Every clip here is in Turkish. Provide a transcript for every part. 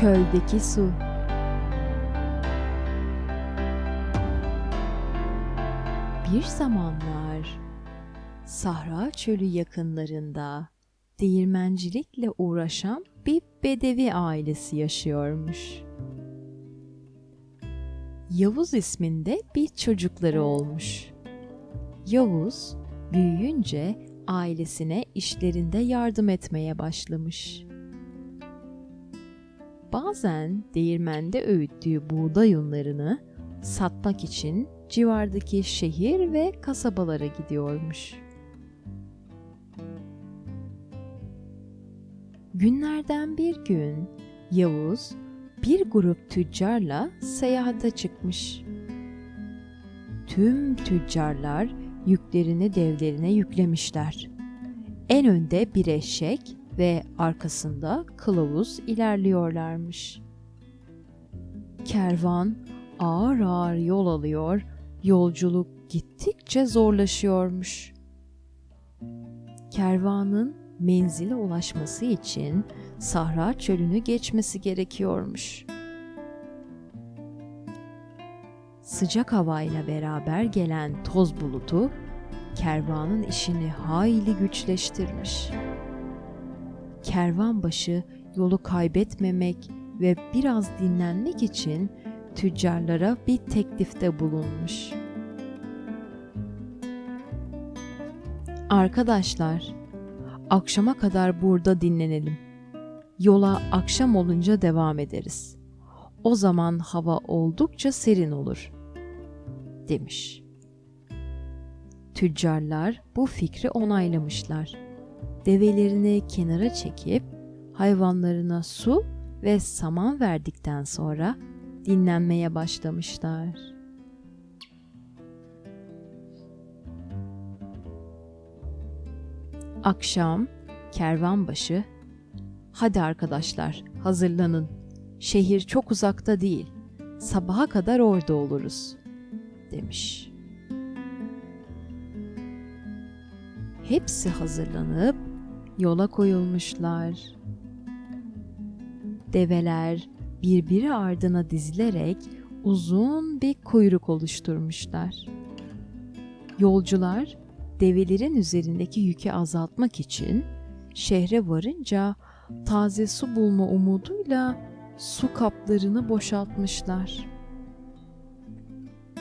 Çöldeki su. Bir zamanlar Sahra çölü yakınlarında değirmencilikle uğraşan bir bedevi ailesi yaşıyormuş. Yavuz isminde bir çocukları olmuş. Yavuz büyüyünce ailesine işlerinde yardım etmeye başlamış. Bazen değirmende öğüttüğü buğday unlarını satmak için civardaki şehir ve kasabalara gidiyormuş. Günlerden bir gün Yavuz bir grup tüccarla seyahate çıkmış. Tüm tüccarlar yüklerini devlerine yüklemişler. En önde bir eşek ve arkasında kılavuz ilerliyorlarmış. Kervan ağır ağır yol alıyor, yolculuk gittikçe zorlaşıyormuş. Kervanın menzile ulaşması için Sahra çölünü geçmesi gerekiyormuş. Sıcak havayla beraber gelen toz bulutu kervanın işini hayli güçleştirmiş. Kervan başı yolu kaybetmemek ve biraz dinlenmek için tüccarlara bir teklifte bulunmuş. Arkadaşlar, akşama kadar burada dinlenelim. Yola akşam olunca devam ederiz. O zaman hava oldukça serin olur." demiş. Tüccarlar bu fikri onaylamışlar. Develerini kenara çekip hayvanlarına su ve saman verdikten sonra dinlenmeye başlamışlar. Akşam kervanbaşı "Hadi arkadaşlar, hazırlanın. Şehir çok uzakta değil. Sabaha kadar orada oluruz." demiş. Hepsi hazırlanıp yola koyulmuşlar. Develer birbiri ardına dizilerek uzun bir kuyruk oluşturmuşlar. Yolcular develerin üzerindeki yükü azaltmak için şehre varınca taze su bulma umuduyla su kaplarını boşaltmışlar.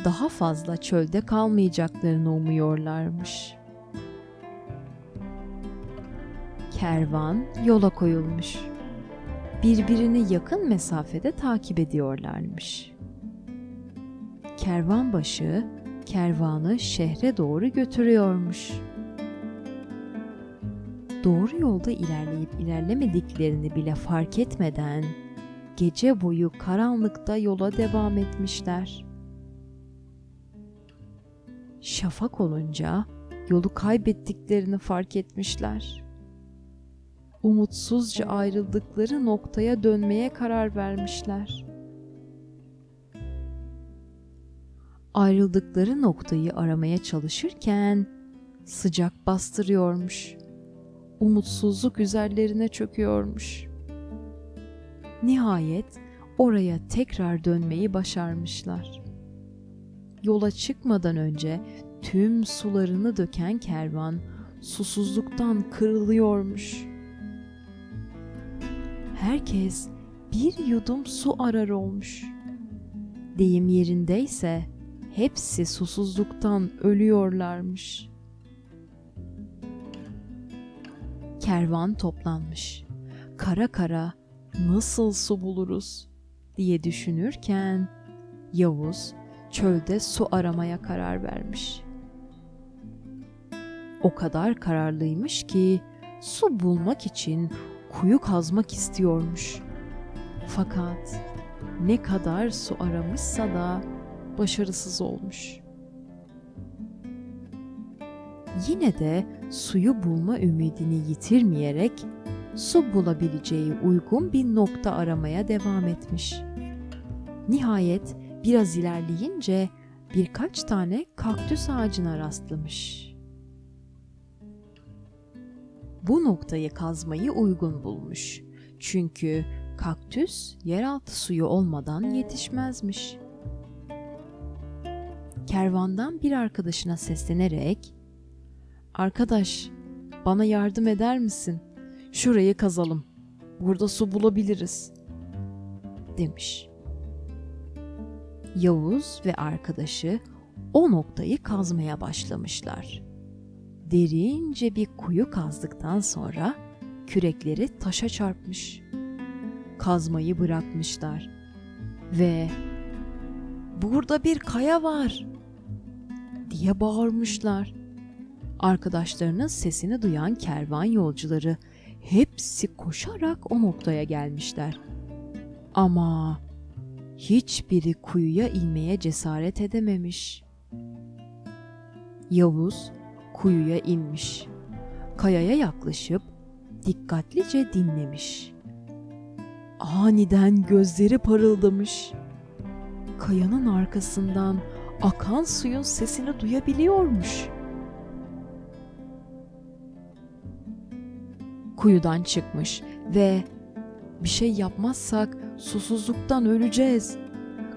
Daha fazla çölde kalmayacaklarını umuyorlarmış. Kervan yola koyulmuş. Birbirini yakın mesafede takip ediyorlarmış. Kervan başı kervanı şehre doğru götürüyormuş. Doğru yolda ilerleyip ilerlemediklerini bile fark etmeden gece boyu karanlıkta yola devam etmişler. Şafak olunca yolu kaybettiklerini fark etmişler. Umutsuzca ayrıldıkları noktaya dönmeye karar vermişler. Ayrıldıkları noktayı aramaya çalışırken sıcak bastırıyormuş. Umutsuzluk üzerlerine çöküyormuş. Nihayet oraya tekrar dönmeyi başarmışlar. Yola çıkmadan önce tüm sularını döken kervan susuzluktan kırılıyormuş. Herkes bir yudum su arar olmuş. Deyim yerindeyse hepsi susuzluktan ölüyorlarmış. Kervan toplanmış. Kara kara nasıl su buluruz diye düşünürken Yavuz çölde su aramaya karar vermiş. O kadar kararlıymış ki su bulmak için kuyu kazmak istiyormuş. Fakat ne kadar su aramışsa da başarısız olmuş. Yine de suyu bulma ümidini yitirmeyerek su bulabileceği uygun bir nokta aramaya devam etmiş. Nihayet biraz ilerleyince birkaç tane kaktüs ağacına rastlamış. Bu noktayı kazmayı uygun bulmuş. Çünkü kaktüs yeraltı suyu olmadan yetişmezmiş. Kervandan bir arkadaşına seslenerek "Arkadaş, bana yardım eder misin? Şurayı kazalım. Burada su bulabiliriz." demiş. Yavuz ve arkadaşı o noktayı kazmaya başlamışlar. Derince bir kuyu kazdıktan sonra kürekleri taşa çarpmış. Kazmayı bırakmışlar ve "Burada bir kaya var." diye bağırmışlar. Arkadaşlarının sesini duyan kervan yolcuları hepsi koşarak o noktaya gelmişler. Ama hiçbiri kuyuya inmeye cesaret edememiş. Yavuz kuyuya inmiş. Kayaya yaklaşıp dikkatlice dinlemiş. Aniden gözleri parıldamış. Kayanın arkasından akan suyun sesini duyabiliyormuş. Kuyudan çıkmış ve bir şey yapmazsak susuzluktan öleceğiz.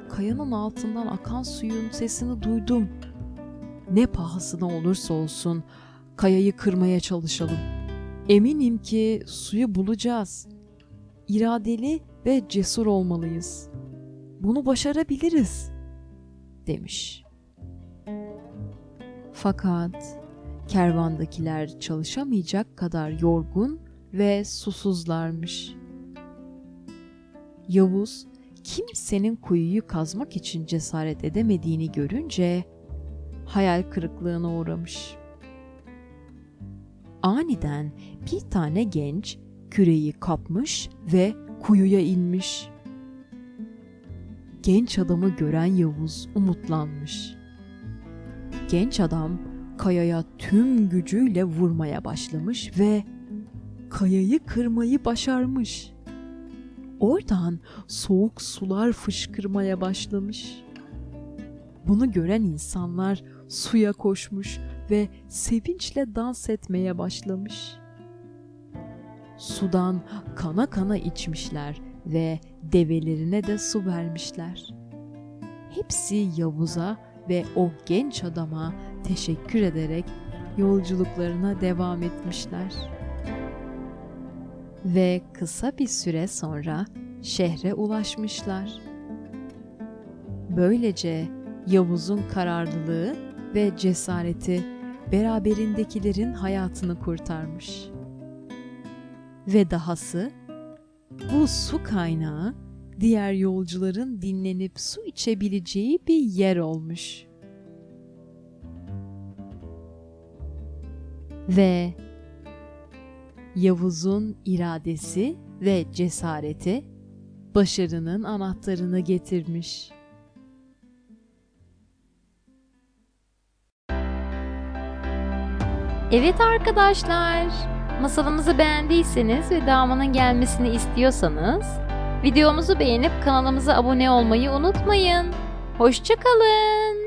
Kayanın altından akan suyun sesini duydum. Ne pahasına olursa olsun kayayı kırmaya çalışalım. Eminim ki suyu bulacağız. İradeli ve cesur olmalıyız. Bunu başarabiliriz." demiş. Fakat kervandakiler çalışamayacak kadar yorgun ve susuzlarmış. Yavuz kimsenin kuyuyu kazmak için cesaret edemediğini görünce hayal kırıklığına uğramış. Aniden bir tane genç küreyi kapmış ve kuyuya inmiş. Genç adamı gören Yavuz umutlanmış. Genç adam kayaya tüm gücüyle vurmaya başlamış ve kayayı kırmayı başarmış. Oradan soğuk sular fışkırmaya başlamış. Bunu gören insanlar suya koşmuş ve sevinçle dans etmeye başlamış. Sudan kana kana içmişler ve develerine de su vermişler. Hepsi Yavuz'a ve o genç adama teşekkür ederek yolculuklarına devam etmişler. Ve kısa bir süre sonra şehre ulaşmışlar. Böylece Yavuz'un kararlılığı ve cesareti beraberindekilerin hayatını kurtarmış. Ve dahası bu su kaynağı diğer yolcuların dinlenip su içebileceği bir yer olmuş. Ve Yavuz'un iradesi ve cesareti başarının anahtarını getirmiş. Evet arkadaşlar, masalımızı beğendiyseniz ve devamının gelmesini istiyorsanız videomuzu beğenip kanalımıza abone olmayı unutmayın. Hoşçakalın.